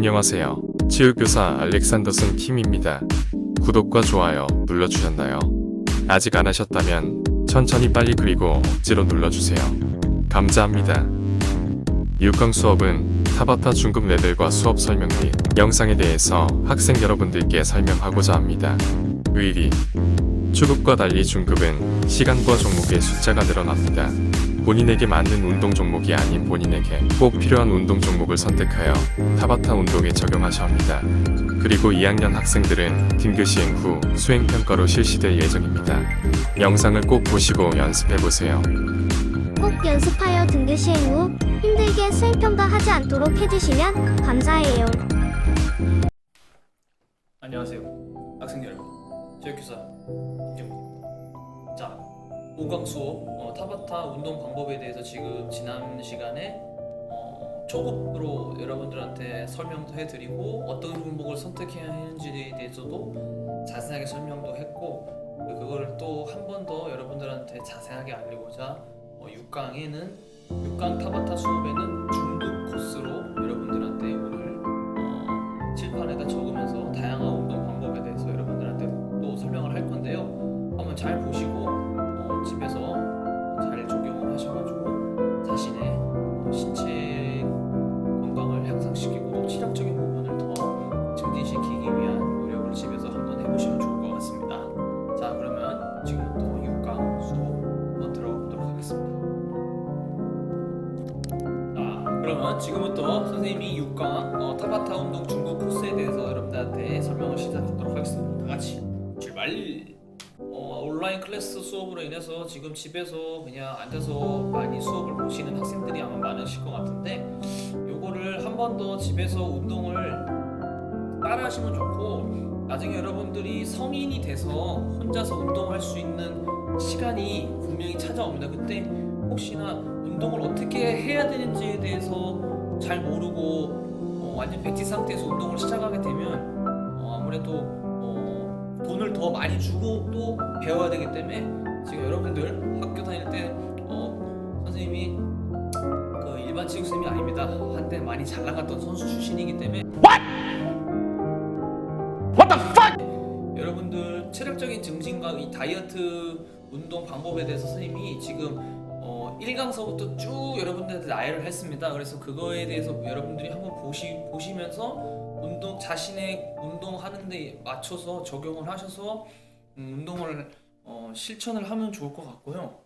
안녕하세요. 치유교사 알렉산더슨 킴입니다. 구독과 좋아요 눌러주셨나요? 아직 안 하셨다면 천천히 빨리 그리고 억지로 눌러주세요. 감사합니다. 6강 수업은 타바타 중급 레벨과 수업 설명 및 영상에 대해서 학생 여러분들께 설명하고자 합니다. 의리 초급과 달리 중급은 시간과 종목의 숫자가 늘어납니다. 본인에게 맞는 운동 종목이 아닌 본인에게 꼭 필요한 운동 종목을 선택하여 타바타 운동에 적용하셔야 합니다. 그리고 2학년 학생들은 등교 시행 후 수행 평가로 실시될 예정입니다. 영상을 꼭 보시고 연습해 보세요. 꼭 연습하여 등교 시행 후 힘들게 수행평가 하지 않도록 해주시면 감사해요. 안녕하세요 학생 여러분 교육교사 김경입니다 자 5강 수업 어, 타바타 운동 방법에 대해서 지금 지난 시간에 어, 초급으로 여러분들한테 설명도 해드리고 어떤 종목을 선택해야 하는지에 대해서도 자세하게 설명도 했고 그- 그거를 또 한 번 더 여러분들한테 자세하게 알리고자 어, 6강에는 6강 타바타 수업에는 중급 코스로 여러분들한테 오늘 어, 칠판에다 적으면서 다양한 운동 방법에 대해서 여러분들한테 또 설명을 할 건데요. 한번 잘 보시고 지금 집에서 그냥 앉아서 많이 수업을 보시는 학생들이 아마 많으실 것 같은데 요거를 한 번 더 집에서 운동을 따라 하시면 좋고 나중에 여러분들이 성인이 돼서 혼자서 운동할 수 있는 시간이 분명히 찾아옵니다. 그때 혹시나 운동을 어떻게 해야 되는지에 대해서 잘 모르고 어, 완전 백지 상태에서 운동을 시작하게 되면 어, 아무래도 어, 돈을 더 많이 주고 또 배워야 되기 때문에 지금 여러분들 학교 다닐 때 어, 선생님이 그 일반 체육 선생님이 아닙니다. 한때 많이 잘 나갔던 선수 출신이기 때문에 여러분들 체력적인 증진과 이 다이어트 운동 방법에 대해서 선생님이 지금 어, 1강서부터 쭉 여러분들한테 나열을 했습니다. 그래서 그거에 대해서 여러분들이 한번 보시, 보시면서 운동 자신의 운동하는 데 맞춰서 적용을 하셔서 음, 운동을 어, 실천을 하면 좋을 것 같고요.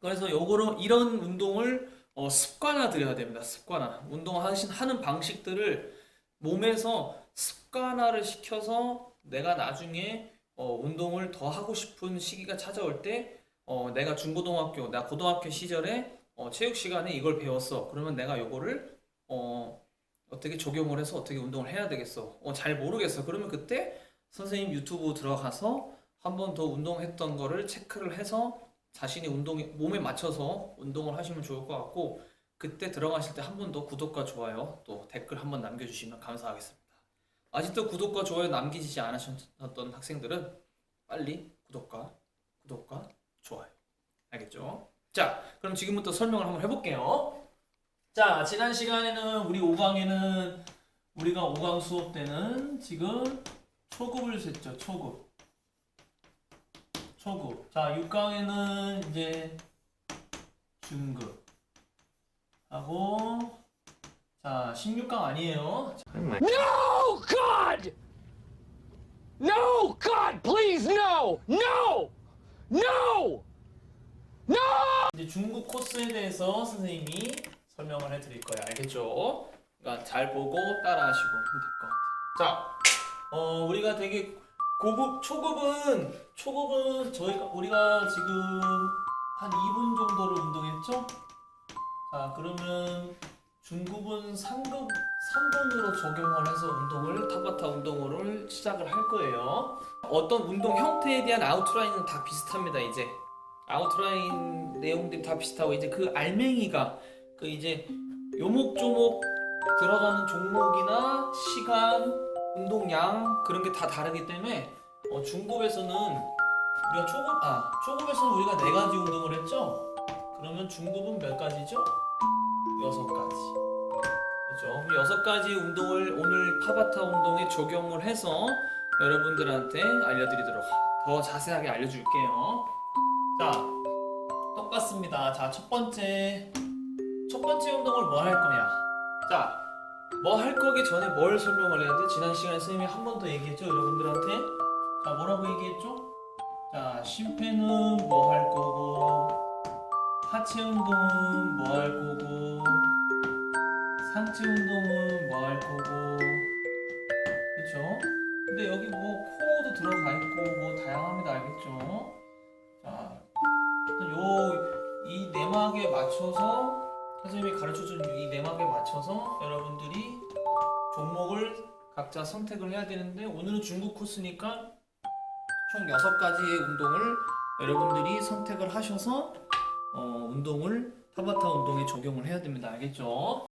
그래서 요거로 이런 운동을 어, 습관화 들여야 됩니다. 습관화. 운동하신 하는 방식들을 몸에서 습관화를 시켜서 내가 나중에 어, 운동을 더 하고 싶은 시기가 찾아올 때 어, 내가 중고등학교, 나 고등학교 시절에 어, 체육 시간에 이걸 배웠어. 그러면 내가 요거를 어, 어떻게 적용을 해서 어떻게 운동을 해야 되겠어. 어, 잘 모르겠어. 그러면 그때 선생님 유튜브 들어가서 한 번 더 운동했던 거를 체크를 해서 자신의 운동에 몸에 맞춰서 운동을 하시면 좋을 것 같고 그때 들어가실 때 한 번 더 구독과 좋아요 또 댓글 한 번 남겨주시면 감사하겠습니다. 아직도 구독과 좋아요 남기지 않으셨던 학생들은 빨리 구독과 구독과 좋아요 알겠죠? 자 그럼 지금부터 설명을 한번 해볼게요. 자 지난 시간에는 우리 5강에는 우리가 5강 수업 때는 지금 초급을 셌죠 초급 초급 자 6강에는 이제 중급 하고 자 16강 아니에요 No, God! No, God, please, no! No! No! 이제 중급 코스에 대해서 선생님이 설명을 해 드릴 거예요. 알겠죠? 그러니까 잘 보고 따라하시고 하면 될 것 같아요. 자, 어, 우리가 되게 고급, 초급은 초급은 저희가 우리가 지금 한 2분 정도를 운동했죠? 자, 그러면 중급은 3급 3분으로 적용을 해서 운동을 타바타 운동을 시작을 할 거예요. 어떤 운동 형태에 대한 아웃라인은 다 비슷합니다. 이제 아웃라인 내용들이 다 비슷하고 이제 그 알맹이가 그 이제 요목조목 들어가는 종목이나 시간, 운동량 그런 게 다 다르기 때문에 어, 중급에서는 우리가 초급 아 초급에서는 우리가 네 가지 운동을 했죠. 그러면 중급은 몇 가지죠? 여섯 가지. 그렇죠. 여섯 가지 운동을 오늘 타바타 운동에 적용을 해서 여러분들한테 알려드리도록 더 자세하게 알려줄게요. 자, 똑같습니다. 자, 첫 번째 첫 번째 운동을 뭐할 거냐? 자, 뭐 할 거기 전에 뭘 설명을 해야 돼? 지난 시간에 선생님이 한 번 더 얘기했죠, 여러분들한테. 자, 뭐라고 얘기했죠? 자, 심폐는 뭐 할 거고, 하체 운동은 뭐 할 거고, 상체 운동은 뭐 할 거고, 그렇죠? 근데 여기 뭐 코어도 들어가 있고 뭐 다양합니다, 알겠죠? 자, 요이 내막에 맞춰서 선생님이 가르쳐준 이 내막에 맞춰서 여러분들이 종목을 각자 선택을 해야 되는데 오늘은 중국 코스니까 총 6가지의 운동을 여러분들이 선택을 하셔서 어, 운동을 타바타 운동에 적용을 해야 됩니다. 알겠죠?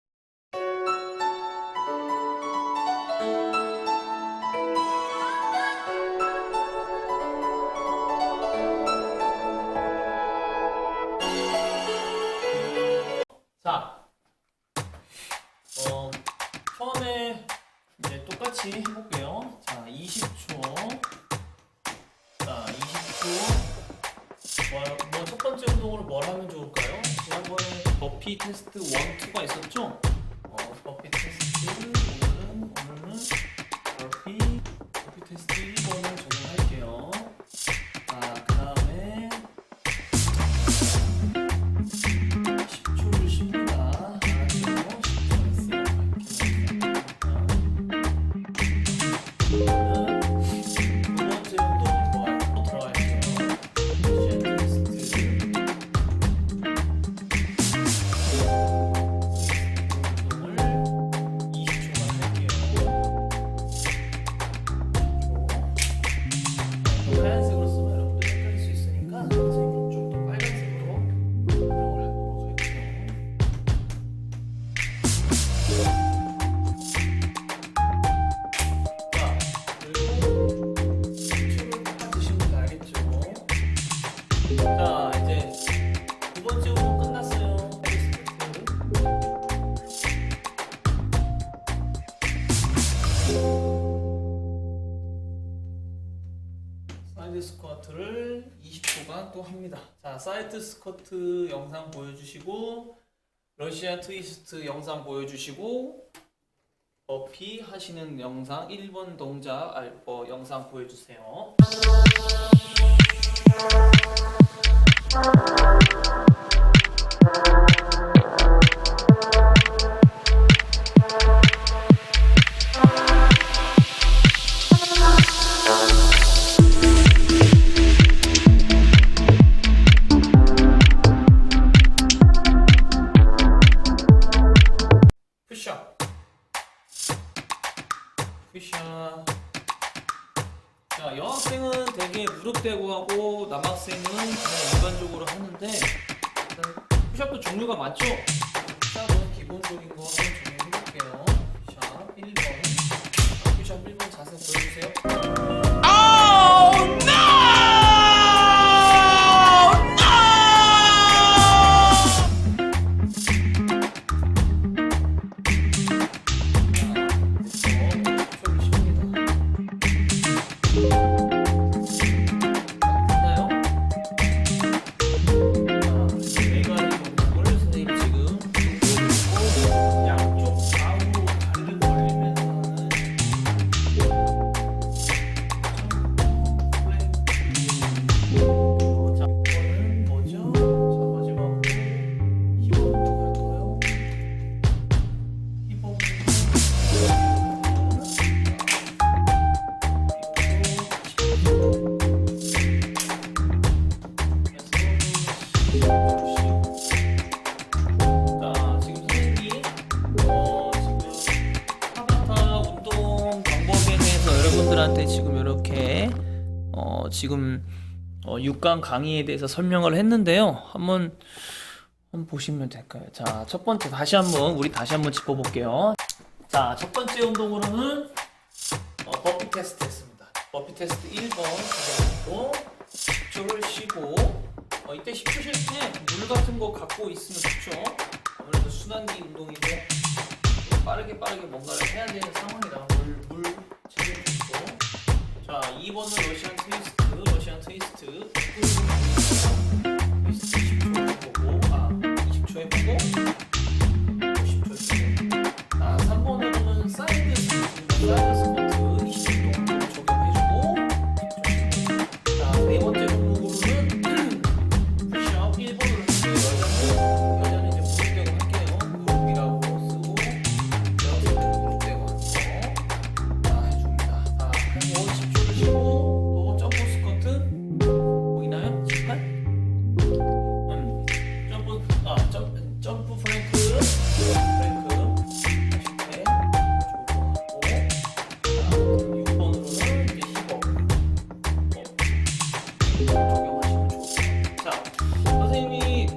버피 테 자, 사이드 스쿼트 영상 보여주시고 러시아 트위스트 영상 보여주시고 버피 하시는 영상 1번 동작 알버 영상 보여주세요. 되게 무릎 대고 하고 남학생은 그냥 일반적으로 하는데 일단 푸시업도 종류가 많죠? 푸시업은 기본적인 거 한번 분들한테 지금 이렇게 어, 지금 어, 6강 강의에 대해서 설명을 했는데요. 한번 한번 보시면 될까요? 자, 첫 번째 다시 한번 우리 다시 한번 짚어볼게요. 자, 첫 번째 운동으로는 어, 버피 테스트 했습니다. 버피 테스트 1번 가져가고 10초를 쉬고 어, 이때 10초 쉴 때 물 같은 거 갖고 있으면 좋죠. 아무래도 순환기 운동이고 빠르게 빠르게 뭔가를 해야 되는 상황이라 자 2번은 러시안 트위스트 아 점, 점프 프랭크 프랭크 10회 좋고 자 6번으로는 이제 힙업 적용하시면 좋습니다. 자, 선생님이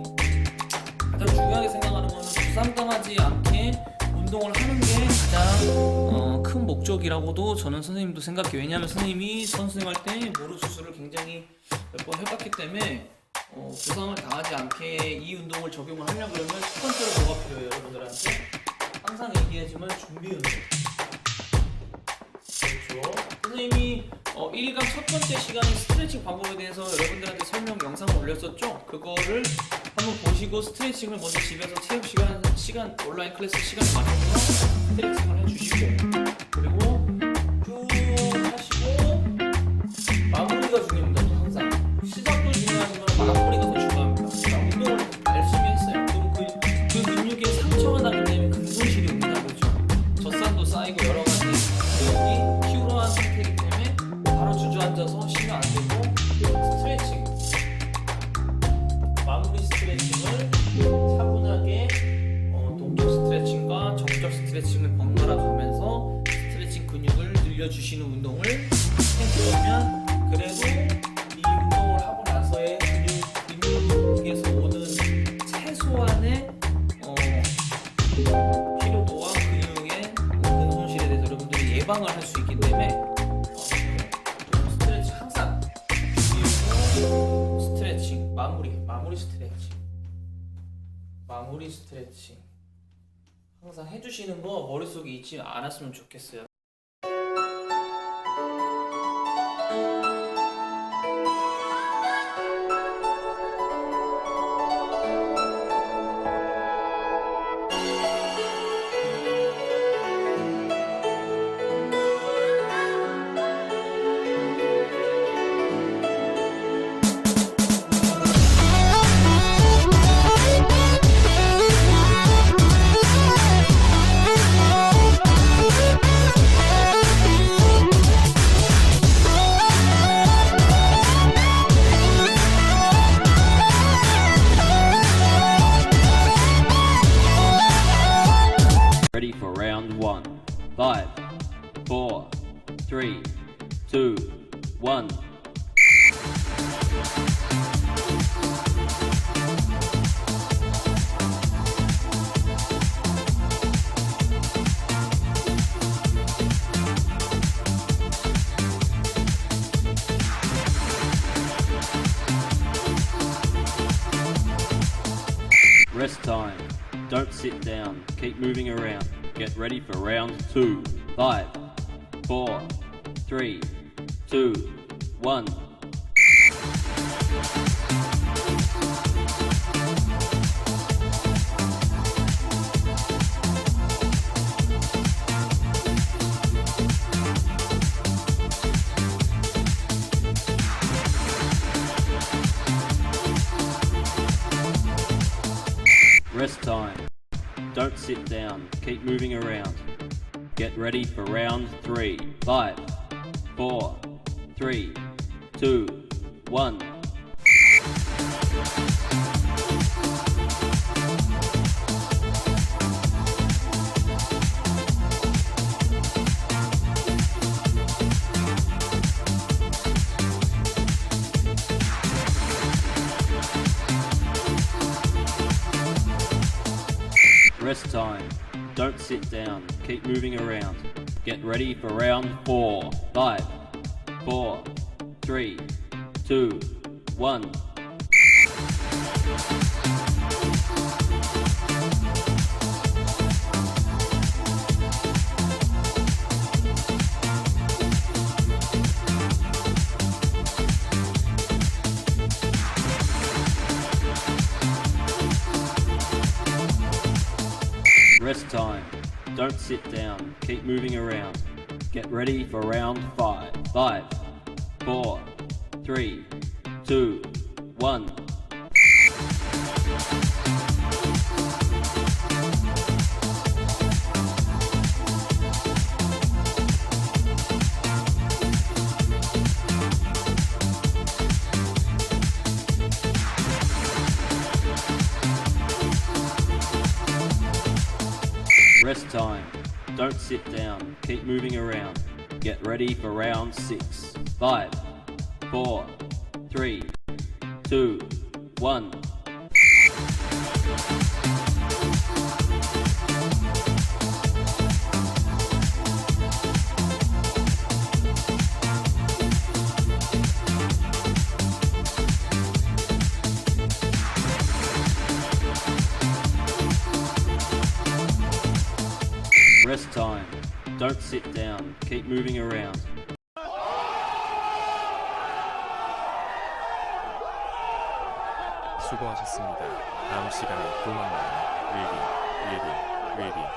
가장 중요하게 생각하는 거는 부상당하지 않게 운동을 하는 게 가장 어, 큰 목적이라고도 저는 선생님도 생각해요. 왜냐하면 선생님이 선생님 할때 무릎 수술을 굉장히 몇 번 해봤기 때문에 적용을 하려고 그러면 첫 번째로 뭐가 필요해요, 여러분들한테? 항상 얘기하지만 준비 운동. 그렇죠. 선생님이 어, 1강 첫 번째 시간에 스트레칭 방법에 대해서 여러분들한테 설명 영상을 올렸었죠? 그거를 한번 보시고 스트레칭을 먼저 집에서 체육 시간, 시간 온라인 클래스 시간 맞춰서 스트레칭을 해주시고 쉬면 안 되고 스트레칭. 마무리 스트레칭을 차분하게 어, 동적 스트레칭과 정적 스트레칭을 번갈아 가면서 스트레칭 근육을 늘려주시는 운동을 마무리 스트레칭 항상 해주시는 거 머릿속에 잊지 않았으면 좋겠어요. Time. Don't sit down. Keep moving around. Get ready for round two. Five, four, three, two, one. Rest time. Don't sit down. Keep moving around. Get ready for round three. Five, four, three, two, one. sit down. Keep moving around. Get ready for round four. Five, four, three, two, one. Rest time. Don't sit down. Keep moving around. Get ready for round five. Five, four, three, two, one. Rest time. Don't sit down. Keep moving around. Get ready for round six. Five, four, three, two, one. Don't sit down. Keep moving around. 수고하셨습니다. 다음 시간에 또 만나요. 웨이비, 웨이비, 웨이비.